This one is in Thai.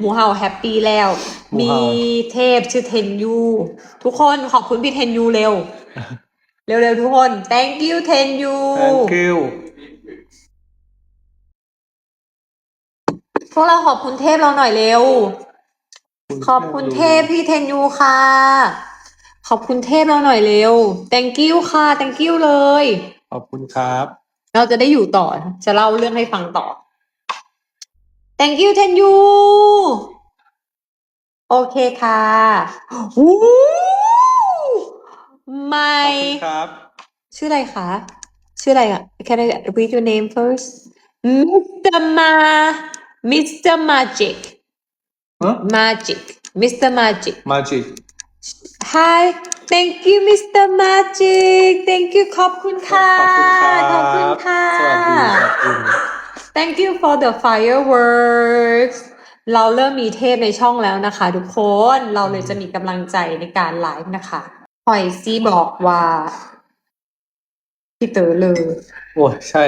หมูเห่าแฮปปี้แล้ว หมูมีเห่าเทพชื่อเทนยูทุกคนขอบคุณพี่เทนยูเร็ว เร็วๆทุกคน thank you เทนยู thank you พวกเราขอบคุณเทพเราหน่อยเร็ว ขอบคุณเทพพี่เทนยูค่ะ ขอบคุณเทพเราหน่อยเร็ว thank you ค่ะ thank you เลย ขอบคุณครับ เราจะได้อยู่ต่อ จะเล่าเรื่องให้ฟังต่อ thank you เทนยูโอเคค่ะวู้ไม่ขอบคุณครับ ชื่ออะไรคะ ชื่ออะไรอะ Can I read your name first Mr. Ma Mr. Magic ฮะ Magic Mr. Magic magic Hi Thank you Mr. Magic Thank you ขอบคุณค่ะ ขอบคุณครับขอบคุณค่ะ สวัสดีขอบคุณ Thank you for the fireworks เราเริ่มมีเทพในช่องแล้วนะคะ ทุกคน เราเลยจะมีกำลังใจในการไลฟ์นะคะหอยซีบอกว่าพี่เต๋อเลย โอ้ใช่